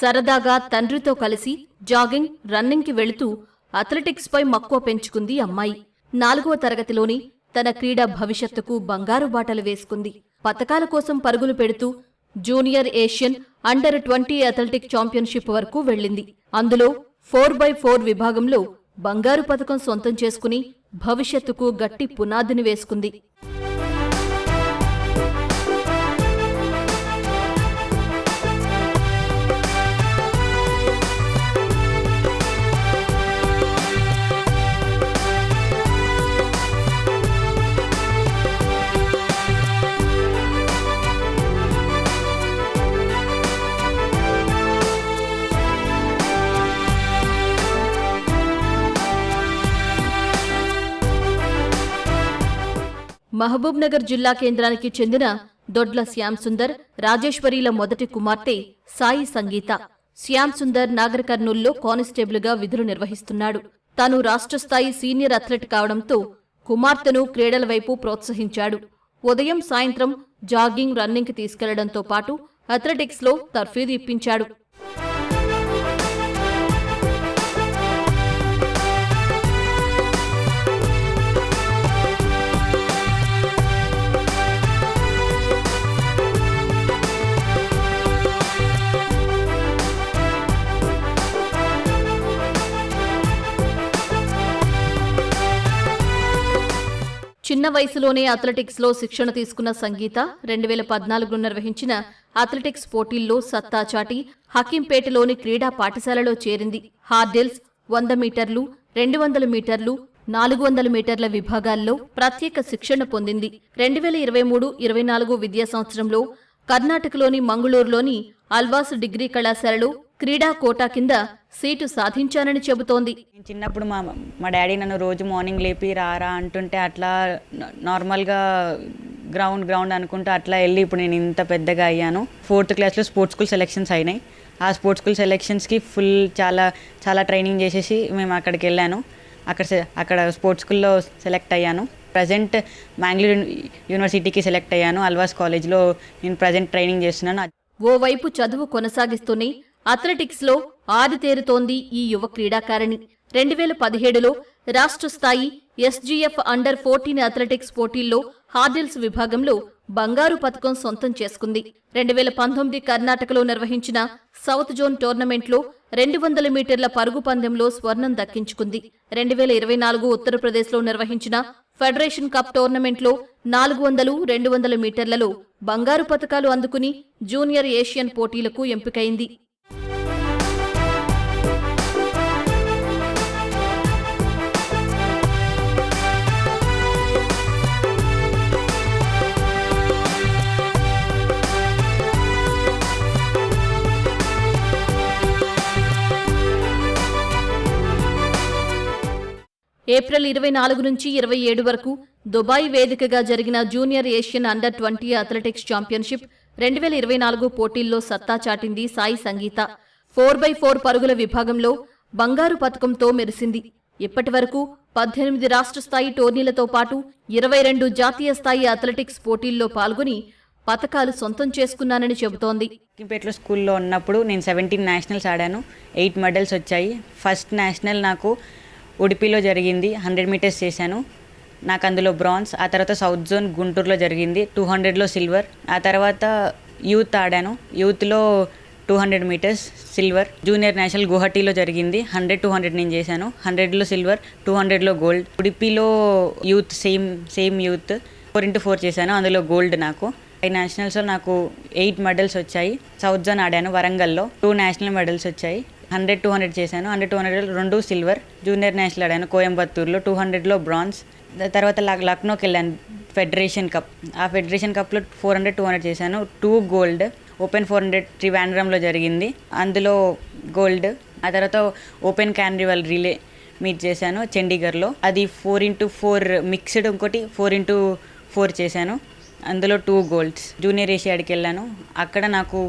సరదాగా తండ్రితో కలిసి జాగింగ్ రన్నింగ్కి వెళుతూ అథ్లెటిక్స్పై మక్కువ పెంచుకుంది అమ్మాయి. నాలుగవ తరగతిలోని తన క్రీడా భవిష్యత్తుకు బంగారు బాటలు వేసుకుంది. పతకాల కోసం పరుగులు పెడుతూ junior Asian under twenty athletic championship వరకు వెళ్ళింది. అందులో ఫోర్ బై ఫోర్ విభాగంలో బంగారు పథకం సొంతం చేసుకుని భవిష్యత్తుకు గట్టి పునాదిని వేసుకుంది. మహబూబ్ నగర్ జిల్లా కేంద్రానికి చెందిన దొడ్ల శ్యాంసుందర్ రాజేశ్వరిల మొదటి కుమార్తె సాయి సంగీత. శ్యాంసుందర్ నాగర్ కర్నూల్లో కానిస్టేబుల్గా విధులు నిర్వహిస్తున్నాడు. తాను రాష్ట్ర స్థాయి సీనియర్ అథ్లెట్ కావడంతో కుమార్తెను క్రీడల వైపు ప్రోత్సహించాడు. ఉదయం సాయంత్రం జాగింగ్ రన్నింగ్కి తీసుకెళ్ళడంతో పాటు అథ్లెటిక్స్లో తర్ఫీదు ఇప్పించాడు. చిన్న వయసులోనే అథ్లెటిక్స్లో శిక్షణ తీసుకున్న సంగీత రెండు వేల పద్నాలుగులో నిర్వహించిన అథ్లెటిక్స్ పోటీల్లో సత్తా చాటి హకీంపేటలోని క్రీడా పాఠశాలలో చేరింది. హార్డిల్స్ వంద మీటర్లు రెండు వందల మీటర్లు నాలుగు వందల మీటర్ల విభాగాల్లో ప్రత్యేక శిక్షణ పొందింది. రెండు వేల ఇరవై మూడు ఇరవై నాలుగు విద్యా సంవత్సరంలో కర్ణాటకలోని మంగళూరులోని అల్వాస్ డిగ్రీ కళాశాలలో క్రీడా కోటా కింద సీటు సాధించానని చెబుతోంది. నేను చిన్నప్పుడు మా మా డాడీ నన్ను రోజు మార్నింగ్ లేపి రారా అంటుంటే అట్లా నార్మల్గా గ్రౌండ్ గ్రౌండ్ అనుకుంటూ అట్లా వెళ్ళి ఇప్పుడు నేను ఇంత పెద్దగా అయ్యాను. ఫోర్త్ క్లాస్లో స్పోర్ట్స్ స్కూల్ సెలెక్షన్స్ అయినాయి. ఆ స్పోర్ట్స్ స్కూల్ సెలెక్షన్స్కి ఫుల్ చాలా చాలా ట్రైనింగ్ చేసేసి మేము అక్కడికి వెళ్ళాను. అక్కడ అక్కడ స్పోర్ట్స్ స్కూల్లో సెలెక్ట్ అయ్యాను. ప్రజెంట్ మ్యాంగ్లూర్ యూనివర్సిటీకి సెలెక్ట్ అయ్యాను. అల్వాస్ కాలేజ్లో నేను ప్రజెంట్ ట్రైనింగ్ చేస్తున్నాను. ఓవైపు చదువు కొనసాగిస్తూనే అథ్లెటిక్స్లో ఆదితేరుతోంది ఈ యువ క్రీడాకారిణి. రెండు వేల పదిహేడులో రాష్ట్ర స్థాయి ఎస్జీఎఫ్ అండర్ ఫోర్టీన్ అథ్లెటిక్స్ పోటీల్లో హార్డిల్స్ విభాగంలో బంగారు పతకం సొంతం చేసుకుంది. రెండు వేల పంతొమ్మిది కర్ణాటకలో నిర్వహించిన సౌత్ జోన్ టోర్నమెంట్లో రెండు వందల మీటర్ల పరుగు పందెంలో స్వర్ణం దక్కించుకుంది. రెండు వేల ఇరవై నాలుగు ఉత్తరప్రదేశ్లో నిర్వహించిన ఫెడరేషన్ కప్ టోర్నమెంట్లో నాలుగు వందలు రెండు వందల మీటర్లలో బంగారు పతకాలు అందుకుని జూనియర్ ఏషియన్ పోటీలకు ఎంపికైంది. ఏప్రిల్ ఇరవై నాలుగు నుంచి ఇరవై ఏడు వరకు దుబాయ్ వేదికగా జరిగిన junior Asian under twenty athletics championship రెండు వేల ఇరవై నాలుగు పోటీల్లో సత్తా చాటింది Sai Sangeetha. Four by four పరుగుల విభాగంలో బంగారు పథకంతో మెరిసింది. ఇప్పటి వరకు పద్దెనిమిది రాష్ట్ర స్థాయి టోర్నీలతో పాటు ఇరవై రెండు జాతీయ స్థాయి అథ్లెటిక్స్ పోటీల్లో పాల్గొని పథకాలు సొంతం చేసుకున్నానని చెబుతోంది. కింపేట్లో స్కూల్లో ఉన్నప్పుడు నేను సెవెంటీన్ నేషనల్స్ ఆడాను. ఎయిట్ మెడల్స్ వచ్చాయి. ఫస్ట్ నేషనల్ నాకు ఉడిపిలో జరిగింది. హండ్రెడ్ మీటర్స్ చేశాను. నాకు అందులో బ్రాన్స్ ఆ తర్వాత సౌత్ జోన్ గుంటూరులో జరిగింది. టూ హండ్రెడ్లో సిల్వర్. ఆ తర్వాత యూత్ ఆడాను. యూత్లో two hundred metres silver. Junior national గుహటీలో జరిగింది. హండ్రెడ్ టూ హండ్రెడ్ నేను చేశాను. హండ్రెడ్లో సిల్వర్ టూ హండ్రెడ్లో gold. ఉడిపిలో youth same same youth. Four into four చేశాను. అందులో గోల్డ్ నాకు. ఫైవ్ నేషనల్స్లో నాకు ఎయిట్ మెడల్స్ వచ్చాయి. సౌత్ జోన్ ఆడాను వరంగల్లో. టూ నేషనల్ మెడల్స్ వచ్చాయి. హండ్రెడ్ టూ హండ్రెడ్ చేశాను. హండ్రెడ్ టూ హండ్రెడ్ రెండు సిల్వర్ జూనియర్ నేషనల్ ఆడాను కోయంబత్తూర్లో. టూ హండ్రెడ్లో బ్రాన్స్ తర్వాత లక్ లక్నోకి వెళ్ళాను ఫెడరేషన్ కప్. ఆ ఫెడరేషన్ కప్లో ఫోర్ హండ్రెడ్ టూ హండ్రెడ్ చేశాను. Two gold open four hundred త్రివాండ్రంలో జరిగింది. అందులో గోల్డ్ ఆ తర్వాత ఓపెన్ క్యాన్రివల్ రిలే మీట్ చేశాను చండీగఢ్లో. అది ఫోర్ ఇంటూ ఫోర్ మిక్స్డ్ ఇంకోటి ఫోర్ ఇంటూ ఫోర్ చేశాను. అందులో టూ గోల్డ్స్. జూనియర్ ఏషియాడికి వెళ్ళాను. అక్కడ నాకు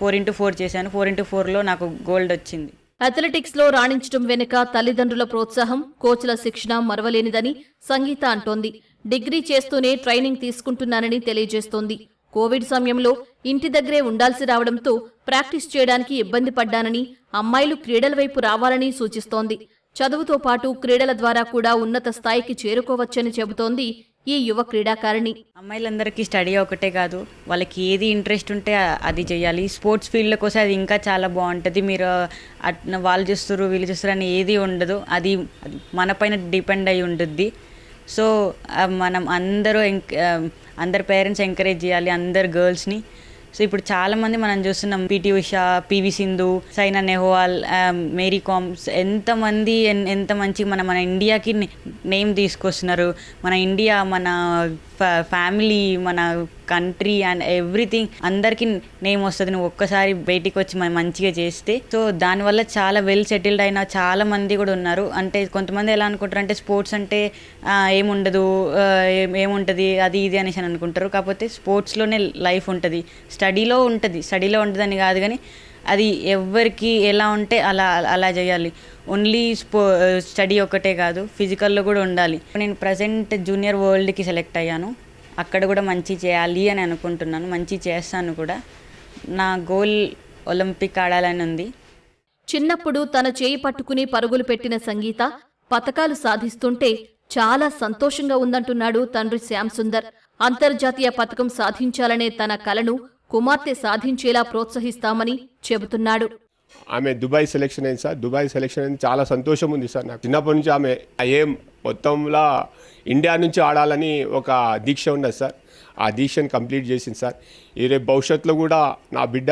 ఫోర్ ఇంటూ ఫోర్ చేశాను. ఫోర్ ఇంటూ ఫోర్లో నాకు గోల్డ్ వచ్చింది. అథ్లెటిక్స్లో రాణించడం వెనుక తల్లిదండ్రుల ప్రోత్సాహం కోచ్ల శిక్షణ మరవలేనిదని సంగీత అంటోంది. డిగ్రీ చేస్తూనే ట్రైనింగ్ తీసుకుంటున్నానని తెలియజేస్తోంది. కోవిడ్ సమయంలో ఇంటి దగ్గరే ఉండాల్సి రావడంతో ప్రాక్టీస్ చేయడానికి ఇబ్బంది పడ్డానని అమ్మాయిలు క్రీడల వైపు రావాలని సూచిస్తోంది. చదువుతో పాటు క్రీడల ద్వారా కూడా ఉన్నత స్థాయికి చేరుకోవచ్చని చెబుతోంది ఈ యువ క్రీడాకారిణి. అమ్మాయిలందరికీ స్టడీ ఒకటే కాదు వాళ్ళకి ఏది ఇంట్రెస్ట్ ఉంటే అది చేయాలి. స్పోర్ట్స్ ఫీల్డ్లోకి వస్తే అది ఇంకా చాలా బాగుంటుంది. మీరు వాళ్ళు చూస్తారు వీళ్ళు చూస్తారు అని ఏది ఉండదు. అది మనపైన డిపెండ్ అయి ఉంటుంది సో మనం అందరూ ఎంక్- అందరు పేరెంట్స్ ఎంకరేజ్ చేయాలి అందరు గర్ల్స్ని. సో ఇప్పుడు చాలామంది మనం చూస్తున్నాం పిటి ఉషా పివి సింధు సైనా నెహ్వాల్ మేరీ కామ్స్ ఎంతమంది ఎంత మంచి మన మన ఇండియాకి నేమ్ తీసుకొస్తున్నారు. మన ఇండియా మన ఫ్యామిలీ మన కంట్రీ అండ్ ఎవ్రీథింగ్ అందరికీ నేమ్ వస్తుంది. నువ్వు ఒక్కసారి బయటికి వచ్చి మనం మంచిగా చేస్తే. సో దానివల్ల చాలా వెల్ సెటిల్డ్ అయిన చాలా మంది కూడా ఉన్నారు. అంటే కొంతమంది ఎలా అనుకుంటారు అంటే స్పోర్ట్స్ అంటే ఏముండదు ఏం- ఏముంటుంది అది ఇది అనేసి అని అనుకుంటారు. కాకపోతే స్పోర్ట్స్లోనే లైఫ్ ఉంటుంది. స్టడీలో ఉంటుంది. స్టడీలో ఉంటుందని కాదు కానీ అది ఎవరికి ఎలా ఉంటే అలా అలా చేయాలి. ఓన్లీ స్పో స్టడీ ఒకటే కాదు ఫిజికల్లో కూడా ఉండాలి. నేను ప్రజెంట్ జూనియర్ వరల్డ్కి సెలెక్ట్ అయ్యాను. అక్కడ కూడా మంచి చేయాలి అని అనుకుంటున్నాను మంచి చేస్తాను కూడా. నా గోల్ ఒలింపిక్ ఆడాలని ఉంది. చిన్నప్పుడు తన చేయి పట్టుకుని పరుగులు పెట్టిన సంగీత పతకాలు సాధిస్తుంటే చాలా సంతోషంగా ఉందంటున్నాడు తండ్రి శ్యామ్ సుందర్. అంతర్జాతీయ పథకం సాధించాలనే తన కలను కుమార్తె సాధించేలా ప్రోత్సహిస్తామని చెబుతున్నాడు. ఆమె దుబాయ్ సెలెక్షన్ అయింది సార్. దుబాయ్ సెలెక్షన్ అయింది. చాలా సంతోషం ఉంది సార్ నాకు. చిన్నప్పటి నుంచి ఆమె ఏం మొత్తంలో ఇండియా నుంచి ఆడాలని ఒక దీక్ష ఉన్నది సార్. ఆ దీక్షను కంప్లీట్ చేసింది సార్. ఈ రేపు భవిష్యత్తులో కూడా నా బిడ్డ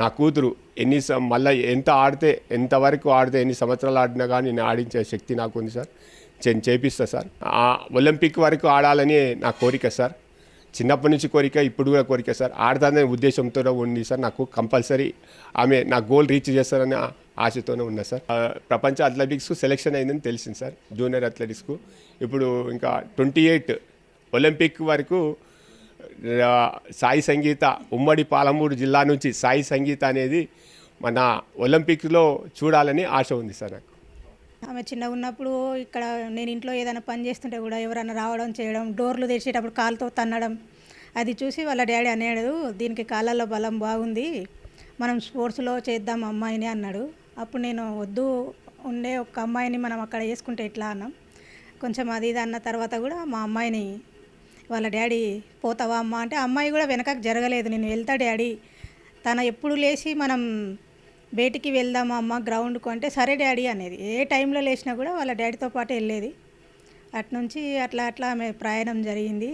నా కూతురు ఎన్ని మళ్ళీ ఎంత ఆడితే ఎంతవరకు ఆడితే ఎన్ని సంవత్సరాలు ఆడినా కానీ నేను ఆడించే శక్తి నాకు ఉంది సార్. నేను చేపిస్తా సార్. ఆ ఒలింపిక్ వరకు ఆడాలని నా కోరిక సార్. చిన్నప్పటి నుంచి కోరిక ఇప్పుడు కూడా కోరిక. సార్ ఆడతానే ఉద్దేశంతో ఉంది సార్. నాకు కంపల్సరీ ఆమె నా గోల్ రీచ్ చేస్తారని ఆశతోనే ఉన్నా సార్. ప్రపంచ అథ్లెటిక్స్కు సెలెక్షన్ అయిందని తెలిసింది సార్ జూనియర్ అథ్లెటిక్స్కు. ఇప్పుడు ఇంకా ట్వంటీ ఎయిట్ ఒలింపిక్ వరకు సాయి సంగీత ఉమ్మడి పాలమూరు జిల్లా నుంచి సాయి సంగీత అనేది మన ఒలింపిక్లో చూడాలని ఆశ ఉంది సార్ నాకు. ఆమె చిన్నగా ఉన్నప్పుడు ఇక్కడ నేను ఇంట్లో ఏదైనా పని చేస్తుంటే కూడా ఎవరైనా రావడం చేయడం డోర్లు తెరిచేటప్పుడు కాలుతో తన్నడం అది చూసి వాళ్ళ డాడీ అనేడు దీనికి కాళ్ళలో బలం బాగుంది మనం స్పోర్ట్స్లో చేద్దాం అమ్మాయిని అన్నాడు. అప్పుడు నేను వద్దు ఉండే ఒక అమ్మాయిని మనం అక్కడ వేసుకుంటే ఎట్లా అన్నాం. కొంచెం అది ఇది అన్న తర్వాత కూడా మా అమ్మాయిని వాళ్ళ డాడీ పోతావా అమ్మ? అంటే అమ్మాయి కూడా వెనకకు జరగలేదు. నేను వెళ్తా డాడీ తన ఎప్పుడు లేచి మనం బయటికి వెళ్దామా అమ్మ గ్రౌండ్కు అంటే సరే డాడీ అనేది. ఏ టైంలో లేచినా కూడా వాళ్ళ డాడీతో పాటు వెళ్ళేది. అట్నుంచి అట్లా అట్లా ఆమె ప్రయాణం జరిగింది.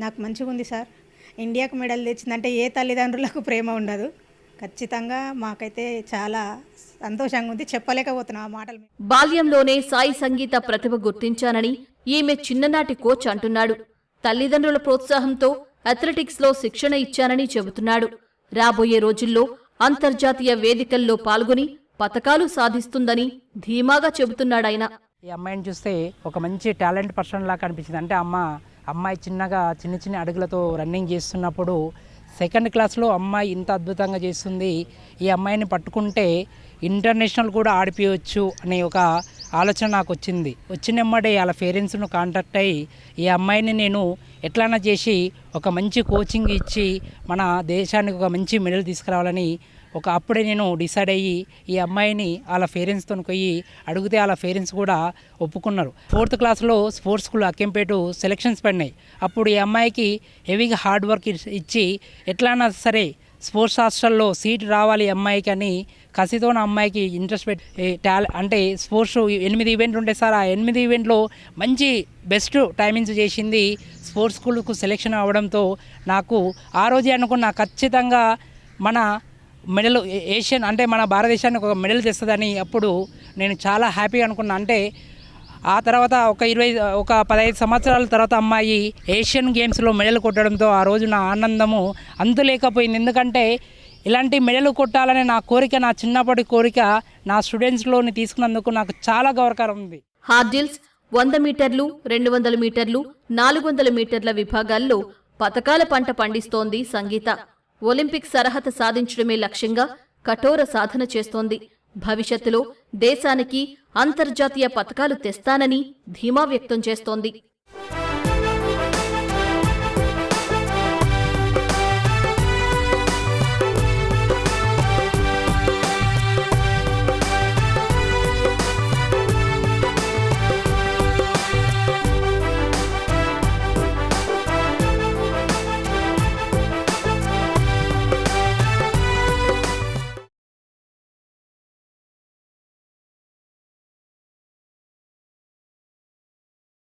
నాకు మంచిగా ఉంది సార్. ఇండియాకు మెడల్ తెచ్చిందంటే ఏ తల్లిదండ్రులకు ప్రేమ ఉండదు. ఖచ్చితంగా మాకైతే చాలా సంతోషంగా ఉంది. చెప్పలేకపోతున్నా ఆ మాటలు. బాల్యంలోనే సాయి సంగీత ప్రతిభ గుర్తించానని ఈమె చిన్ననాటి కోచ్ అంటున్నాడు. తల్లిదండ్రుల ప్రోత్సాహంతో అథ్లెటిక్స్లో శిక్షణ ఇచ్చానని చెబుతున్నాడు. రాబోయే రోజుల్లో అంతర్జాతీయ వేదికల్లో పాల్గొని పథకాలు సాధిస్తుందని ధీమాగా చెబుతున్నాడాయన. ఈ అమ్మాయిని చూస్తే ఒక మంచి టాలెంట్ పర్సన్ లాగా కనిపించింది అంటే అమ్మ అమ్మాయి చిన్నగా చిన్న చిన్న అడుగులతో రన్నింగ్ చేస్తున్నప్పుడు సెకండ్ క్లాస్లో అమ్మాయి ఇంత అద్భుతంగా చేస్తుంది. ఈ అమ్మాయిని పట్టుకుంటే ఇంటర్నేషనల్ కూడా ఆడిపించవచ్చు అనే ఒక ఆలోచన నాకు వచ్చింది వచ్చినమ్మడే వాళ్ళ పేరెంట్స్ను కాంటాక్ట్ అయ్యి ఈ అమ్మాయిని నేను ఎట్లైనా చేసి ఒక మంచి కోచింగ్ ఇచ్చి మన దేశానికి ఒక మంచి మెడల్ తీసుకురావాలని ఒక అప్పుడే నేను డిసైడ్ అయ్యి ఈ అమ్మాయిని వాళ్ళ పేరెంట్స్తో పోయి అడిగితే వాళ్ళ పేరెంట్స్ కూడా ఒప్పుకున్నారు. ఫోర్త్ క్లాస్లో స్పోర్ట్స్ స్కూల్ అక్కెంపేటు సెలక్షన్స్ పడినాయి. అప్పుడు ఈ అమ్మాయికి హెవీగా హార్డ్ వర్క్ ఇచ్చి ఎట్లైనా సరే స్పోర్ట్స్ హాస్టల్లో సీట్ రావాలి అమ్మాయికి అని కసితో నా అమ్మాయికి ఇంట్రెస్ట్ పెట్టి టాలె అంటే స్పోర్ట్స్ ఎనిమిది ఈవెంట్లు ఉంటాయి సార్ ఆ ఎనిమిది ఈవెంట్లో మంచి బెస్ట్ టైమింగ్స్ చేసింది స్పోర్ట్స్ స్కూల్కు సెలెక్షన్ అవ్వడంతో నాకు ఆ రోజే అనుకున్న ఖచ్చితంగా మన మెడల్ ఏషియన్ అంటే మన భారతదేశానికి ఒక మెడల్ తెస్తుందని అప్పుడు నేను చాలా హ్యాపీగా అనుకున్నా. అంటే ఆ తర్వాత ఒక ఇరవై ఒక పదహైదు సంవత్సరాల తర్వాత అమ్మాయి ఏషియన్ గేమ్స్లో మెడల్ కొట్టడంతో ఆ రోజు నా ఆనందము అంతు లేకపోయింది ఎందుకంటే ఇలాంటి మెడలు కొట్టాలనే నా కోరిక నా చిన్నప్పటి కోరిక నా స్టూడెంట్స్లోని తీసుకున్నందుకు నాకు చాలా గౌరవకరం ఉంది. హార్డిల్స్ వంద మీటర్లు రెండు వందల మీటర్లు నాలుగు వందల మీటర్ల విభాగాల్లో పథకాల పంట పండిస్తోంది సంగీత. ఒలింపిక్ సరహత సాధించడమే లక్ష్యంగా కఠోర సాధన చేస్తోంది. భవిష్యత్తులో దేశానికి అంతర్జాతీయ పథకాలు తెస్తానని ధీమా వ్యక్తం చేస్తోంది.